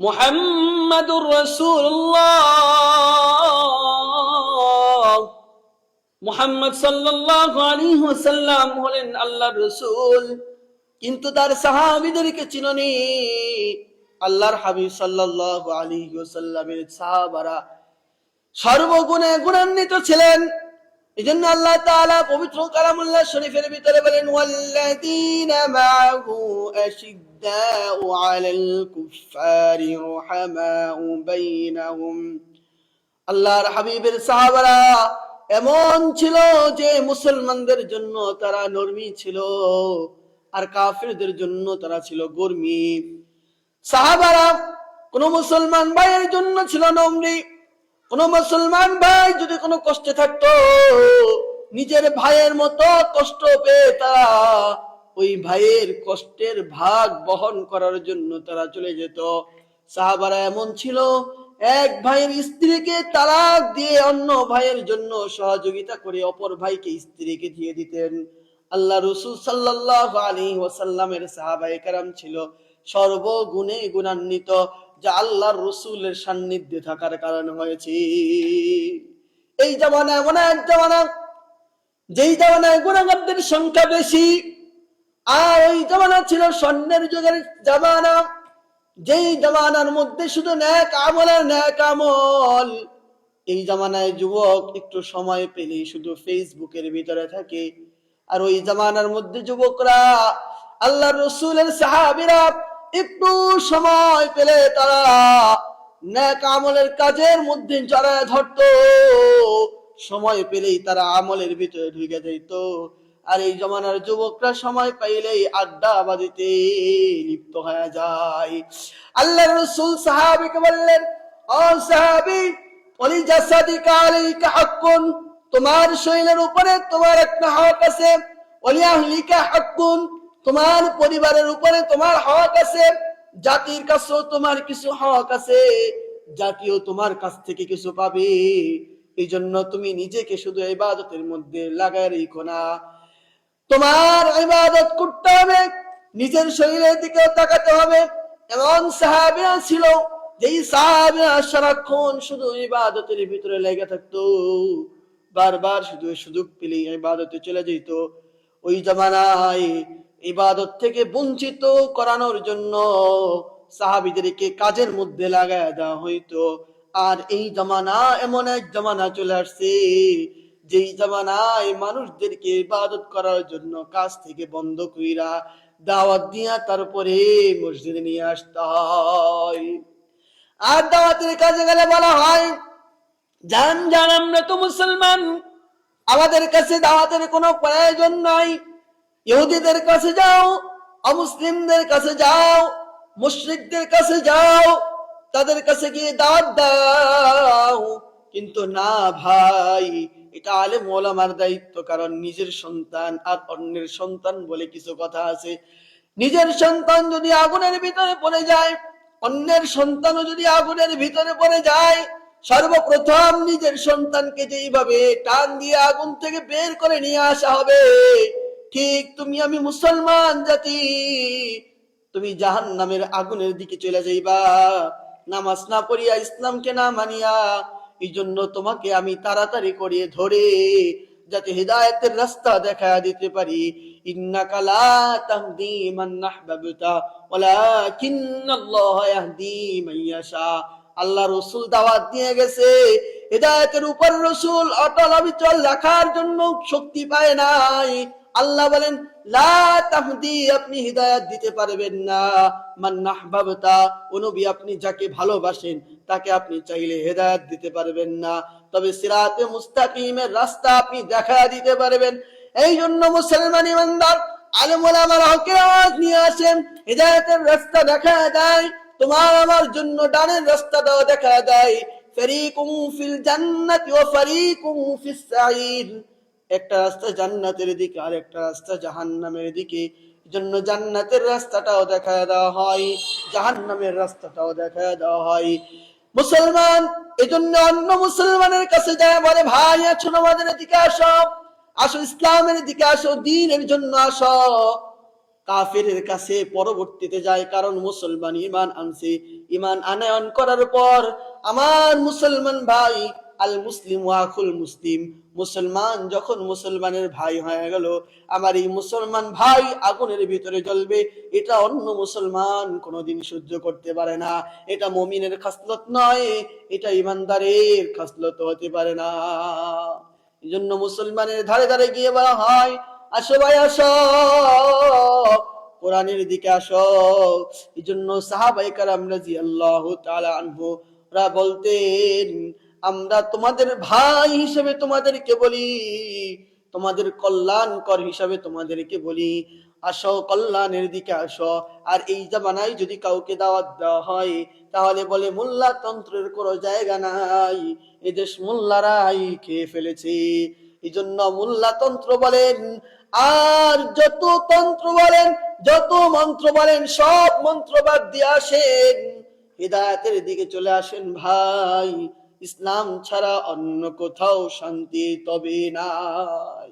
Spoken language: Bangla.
মুহাম্মাদুর রাসূলুল্লাহ। মুহাম্মদ সাল্লাল্লাহু আলাইহি ওয়াসাল্লাম হলেন আল্লাহর রাসূল। কিন্তু তার সাহাবীদেরকে চিননি। আল্লাহর হাবিব সাল্লাল্লাহু আলাইহি ওয়াসাল্লামের সাহাবারা সর্বগুণে গুণান্বিত ছিলেন। এজন্য আল্লাহ তাআলা পবিত্র কালামুল্লাহ শরীফের ভিতরে বলেন, ওয়াল্লাযীনা মাআহু আশিদ্দাউ আলাল কুফফারি রুহামাউ বাইনাহুম। আল্লাহর হাবিবের সাহাবারা এমন ছিল যে মুসলমানদের জন্য তারা নরমি ছিল আর কাফিরদের জন্য তারা ছিল গর্মী। সাহাবারা কোন মুসলমান ভাইয়ের জন্য ছিল নমরি কোন মুসলমান ভাই যদি কোনো কষ্টে থাকতো, নিজের ভাইয়ের মতো কষ্ট পেয়ে তারা ওই ভাইয়ের কষ্টের ভাগ বহন করার জন্য তারা চলে যেত। সাহাবারা এমন ছিল, এক ভাইয়ের স্ত্রীকে তালাক দিয়ে অন্য ভাইয়ের জন্য সহযোগিতা করে অপর ভাইকে স্ত্রীকে দিয়ে দিতেন। আল্লাহ রসুল সাল্লাহ আলী ওসাল্লামের সাহাবাই কারাম ছিল সর্বগুণে গুণান্বিত। যা আল্লাহর রসুলের সান্নিধ্যে থাকার কারণে হয়েছে। এই জামানা এমন এক জামানা, যেই জামানায় গুণাগারদের সংখ্যা বেশি, আর ওই জামানা ছিল স্বর্ণের যুগের জামানা। যেই জামানার মধ্যে শুধু ন্যাক আমল আর ন্যাক আমল। এই জামানায় যুবক একটু সময় পেলেই শুধু ফেসবুকের ভিতরে থাকে। আর ওই জামানার মধ্যে যুবকরা আল্লাহ রসুলের সাহাবিরা একটু সময় পেলে তারা আমলের কাজের মধ্যে জড়ায় ধরতো। সময় পেলেই তারা আমলের ভিতরে ঢুকে যেত আর এই জমানার যুবকরা সময় পাইলেই আড্ডা বাদিতে লিপ্ত হয়ে যায়। আল্লাহ রসুল সাহাবিকে বললেন, ও সাহাবি, অলি জাসাদিকা আলাইকা হাক্কুন? তোমার শরীরের উপরে তোমার একটা হক আছে। অলি আহলিকা হাক্কুন? তোমার পরিবারের উপরে তোমার হক আছে, জাতির কাছেও তোমার কিছু হক আছে জাতীয় তোমার কাছ থেকে কিছু পাবে। এই জন্য তুমি নিজেকে শুধু ইবাদতের মধ্যে লাগাই রেখো না। তোমার ইবাদত করতে হবে, নিজের শরীরের দিকেও তাকাতে হবে। এমন সাহাবিয়া ছিল, যেই সাহাবিয়া সারাক্ষণ শুধু ইবাদতের ভিতরে লেগে থাকতো। বারবার শুধু সুযোগ পেলে ইবাদতে চলে যেত। ওই জামানায় ইবাদত থেকে বঞ্চিত করানোর জন্য সাহাবিদেরকে কাজের মধ্যে লাগায় দেওয়া হইতো। আর এই জামানা এমন এক জামানা চলে আসছে, যেই জামানায় মানুষদেরকে ইবাদত করার জন্য কাজ থেকে বন্ধ কইরা দাওয়াত দিয়া তারপরে মসজিদে নিয়ে আসতে। হয় আর দাওয়াতের কাজে গেলে বলা হয় জান জান আমরা তো মুসলমান। আমাদের কাছে দাওয়াতের কোনো প্রয়োজন নাই। ইহুদিদের কাছে যাও, অমুসলিমদের কাছে যাও, মুশরিকদের কাছে যাও, তাদের কাছে গিয়ে দাওয়াত দাও। কিন্তু না ভাই, এটা আলে মোলামার দায়িত্ব, কারণ নিজের সন্তান আর অন্যের সন্তান বলে কিছু কথা আছে। নিজের সন্তান যদি আগুনের ভিতরে পড়ে যায়, অন্যের সন্তানও যদি আগুনের ভিতরে পড়ে যায়, সর্বপ্রথম নিজের সন্তানকে যেইভাবে টান দিয়ে আগুন থেকে বের করে নিয়ে আসা হবে। ঠিক তুমি আমি মুসলমান জাতি। তুমি জাহান নামের আগুনের দিকে চলে যাইবা। নামাজ না পড়িয়া ইসলামকে না মানিয়া এই জন্য তোমাকে আমি তাড়াতাড়ি করিয়ে ধরে যাতে হৃদায়তের রাস্তা দেখা দিতে পারি। ইন্নাকা লা তাহদি মান আহবাবতা, ওয়ালাকিন্নাল্লাহ ইয়াহদি মান আল্লাহ রসুল দাওয়াত দিয়ে গেছে। হৃদায়তের উপর রসুল অটল অবিচল রাখার জন্য শক্তি পায় নাই। আল্লাহ বলেন আপনি হিদায়াত দিতে পারবেন না। মান নাহবাবতা, ও আপনি যাকে ভালোবাসেন, তাকে আপনি চাইলে হেদায়াত দিতে পারবেন না। তবে সিরাতে মুস্তাকিমের রাস্তা আপনি দেখা দিতে পারবেন। এই জন্য মুসলমান ইমানদার আলেম ওলামার হকের আওয়াজ নিয়ে আসেন, হেদায়েতের রাস্তা দেখা দেয়, তোমার আমার জন্য ডানের রাস্তাটাও দেখা দেয়। ফারিকুম ফিল জান্নাতি ওয়া ফারিকুম ফিস একটা রাস্তা জান্নাতের দিকে, আর একটা রাস্তা জাহান্নামের দিকে। জন্য জান্নাতের রাস্তাটাও দেখা দেওয়া হয়, জাহান্নামের রাস্তাটাও দেখা দেওয়া হয়। মুসলমান, এজন্য অন্য মুসলমানের কাছে যায়, বলে, ভাই, আছো আমাদের দিকে আসো আসো ইসলামের দিকে আসো, দিনের জন্য আসো। কাফেরের কাছে পরবর্তীতে যায়, কারণ মুসলমান ইমান আনছে। ইমান আনয়ন করার পর, আমার মুসলমান ভাই আল মুসলিম ওয়াকুল মুসলিম। মুসলমান যখন মুসলমানের ভাই হয়ে গেল, আমার এই মুসলমান ভাই আগুনের ভিতরে জ্বলবে। এটা অন্য মুসলমান কোনোদিন সহ্য করতে পারে না। এটা মমিনের খাসলত নয়, এটা ইমানদারের খাসলত হতে পারে না। এই জন্য মুসলমানের ধারে ধারে গিয়ে বলা হয়, আসো ভাই, আসো। কোরআনের দিকে আসো। এই জন্য সাহাবাই কারাম রাজি আল্লাহ আনহু ওরা বলতেন আমরা তোমাদের ভাই হিসেবে তোমাদেরকে বলি, তোমাদের কল্যাণকর হিসাবে তোমাদেরকে বলি। আসো কল্যাণের দিকে আসো। আর এই জামানায় যদি কাউকে দাওয়াত দেওয়া হয়, তাহলে বলে, মোল্লা তন্ত্রের কোনো জায়গা নাই। এদেশ মোল্লারাই খেয়ে ফেলেছে। এই জন্য মোল্লা তন্ত্র বলেন, আর যত তন্ত্র বলেন, যত মন্ত্র বলেন, সব মন্ত্র বাদ দিয়ে আসেন। হৃদায়তের দিকে চলে আসেন ভাই। ইসলাম ছাড়া অন্য কোথাও শান্তি তবে নাই।